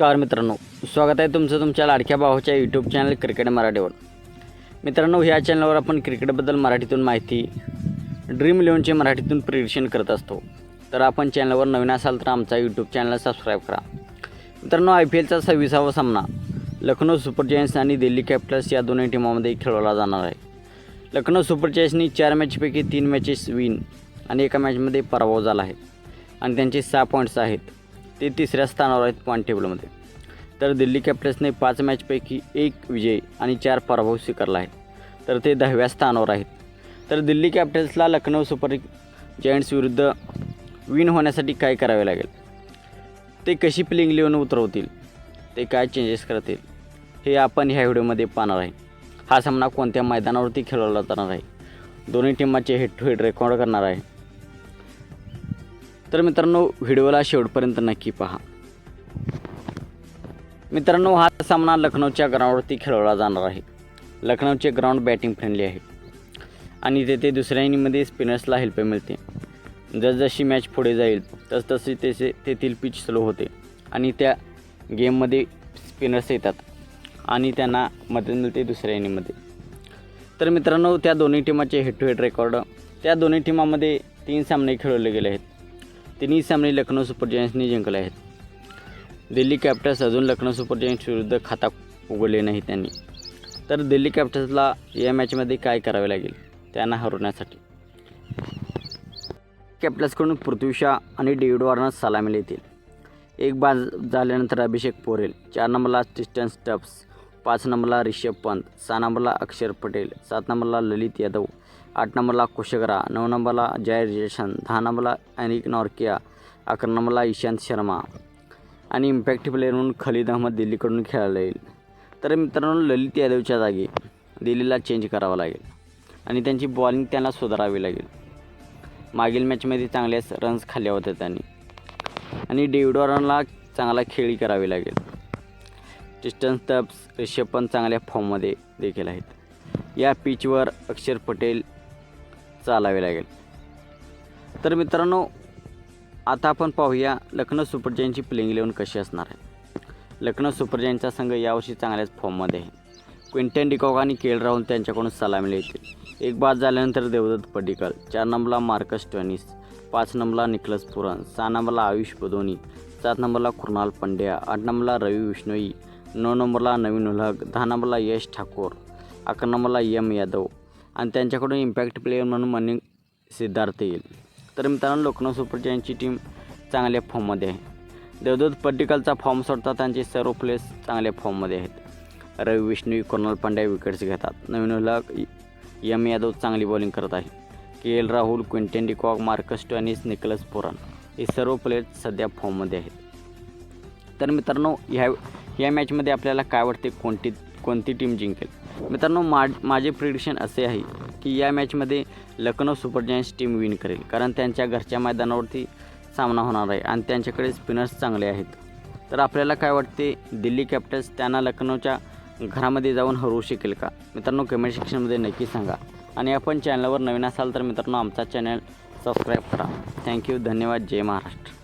नमस्कार मित्रांनो स्वागत आहे तुमचं तुमच्या लाडक्या भावाच्या यूट्यूब चॅनल क्रिकेट मराठीवर. मित्रांनो ह्या चॅनलवर आपण क्रिकेटबद्दल मराठीतून माहिती ड्रीम इलेव्हनचे मराठीतून प्रिडिक्शन करत असतो. तर आपण चॅनलवर नवीन असाल तर आमचा यूट्यूब चॅनल सबस्क्राईब करा. मित्रांनो आय पी एलचा सव्वीसावा सामना लखनौ सुपर जायंट्स आणि दिल्ली कॅपिटल्स या दोन्ही टीमामध्ये खेळवला जाणार आहे. लखनौ सुपर जायंट्सनी चार मॅचपैकी तीन मॅचेस विन आणि एका मॅचमध्ये पराभव झाला आहे. आणि त्यांचे सहा पॉईंट्स आहेत. ते तिसऱ्या स्थानावर आहेत पॉईंट टेबलमध्ये तर दिल्ली कॅपिटल्सने पाच मॅचपैकी एक विजय आणि चार पराभव स्वीकारला आहे. तर ते दहाव्या स्थानावर आहेत. तर दिल्ली कॅपिटल्सला लखनौ सुपर जायंट्स विरुद्ध विन होण्यासाठी काय करावे लागेल? ते कशी प्लेइंग लिहून उतरवतील? ते काय चेंजेस करतील? हे आपण ह्या व्हिडिओमध्ये पाहणार आहे. हा सामना कोणत्या मैदानावरती खेळवला जाणार आहे? दोन्ही टीमाचे हेड टू हेड रेकॉर्ड करणार आहे. तर मित्रांनो व्हिडिओला शेवटपर्यंत नक्की पहा. मित्रांनो हा सामना लखनौच्या ग्राउंडवरती खेळवला जाणार आहे. लखनौचे ग्राउंड बॅटिंग फ्रेंडली आहे आणि तेथे दुसऱ्या इनिंगमध्ये स्पिनर्सला हेल्प मिळते. जसजशी मॅच पुढे जाईल तसतशी तसे तेथील पिच स्लो होते. आणि त्या गेममध्ये स्पिनर्स येतात. आणि त्यांना मदत मिळते दुसऱ्या इनिंगमध्ये तर मित्रांनो त्या दोन्ही टीमाचे हेड टू हेड रेकॉर्ड त्या दोन्ही टीमामध्ये तीन सामने खेळवले गेले आहेत. तिन्ही सामने लखनौ सुपर जायंट्सनी जिंकले आहेत. दिल्ली कॅपिटल्स अजून लखनौ सुपर जायंट्स विरुद्ध खाता उघडले नाही त्यांनी. तर दिल्ली कॅपिटल्सला या मॅचमध्ये काय करावे लागेल त्यांना हरवण्यासाठी. कॅपिटल्सकडून पृथ्वीशा आणि डेव्हिड वॉर्नर सलामीला येतील. एक बाद झाल्यानंतर अभिषेक पोरेल चार नंबरला स्टिस्टन स्टप्स पाच नंबरला रिषभ पंत सहा नंबरला अक्षर पटेल सात नंबरला ललित यादव आठ नंबरला कुशगरा नऊ नंबरला जय जयशन दहा नंबरला अनिक नॉर्किया अकरा नंबरला ईशांत शर्मा आणि इम्पॅक्ट प्लेअर म्हणून खलीद अहमद दिल्लीकडून खेळायला येईल. तर मित्रांनो ललित यादवच्या जागी दिल्लीला चेंज करावं लागेल आणि त्यांची बॉलिंग त्यांना सुधारावी लागेल. मागील मॅचमध्ये चांगल्याच रन्स खाल्ल्या होत्या त्यांनी. आणि डेव्हिड वॉरनला चांगला खेळी करावी लागेल. टिस्टन स्टब्स ऋषभ पण चांगल्या फॉर्ममध्ये देखील आहेत. या पिचवर अक्षर पटेल चालावे लागेल. तर मित्रांनो आता आपण पाहूया लखनौ सुपर जायंटची प्लेइंग इलेवन कशी असणार आहे. लखनौ सुपर जायंटचा संघ यावर्षी चांगल्याच फॉर्ममध्ये आहे. क्विंटन डिकॉक आणि केल राहून राहुल त्यांच्याकडून सलामी येतील एक बाद झाल्यानंतर देवदत्त पडिकल चार नंबरला मार्कस ट्वेनिस पाच नंबरला निकलस पुरण सहा नंबरला आयुष बदोनी सात नंबरला कृणाल पंड्या आठ नंबरला रवी विष्णोई नऊ नंबरला नवीन उलहक दहा नंबरला यश ठाकूर अकरा नंबरला यम यादव आणि त्यांच्याकडून इम्पॅक्ट प्लेयर म्हणून मनिंग सिद्धार्थ येईल. तर मित्रांनो लखनौ सुपर जायंटची टीम चांगल्या फॉर्ममध्ये आहे. देवदूत पड्डिकलचा फॉर्म सोडता त्यांचे सर्व प्लेयर्स चांगल्या फॉर्ममध्ये आहेत. रवी विष्णू कुणाल पांड्या विकेट्स घेतात. नवीन उलहक यम यादव चांगली बॉलिंग करत आहे. K L Rahul Quinton de Kock Marcus Stoinis Nicholas Pooran हे सर्व प्लेयर्स सध्या फॉर्ममध्ये आहेत. तर मित्रांनो ह्या या मॅचमध्ये आपल्याला काय वाटते कोणती कोणती टीम जिंकेल? मित्रांनो मा माझे प्रिडिक्शन असे आहे की या मॅचमध्ये Lucknow super giants team win करेल. कारण त्यांच्या घरच्या मैदानावरती सामना होणार आहे आणि त्यांच्याकडे स्पिनर्स चांगले आहेत. तर आपल्याला काय वाटते दिल्ली कॅपिटल्स त्यांना लखनौच्या घरामध्ये जाऊन हरवू शकेल का? मित्रांनो कमेंट सेक्शनमध्ये नक्की सांगा. आणि आपण चॅनलवर नवीन असाल तर मित्रांनो आमचा चॅनल सबस्क्राईब करा. थँक्यू धन्यवाद. जय महाराष्ट्र.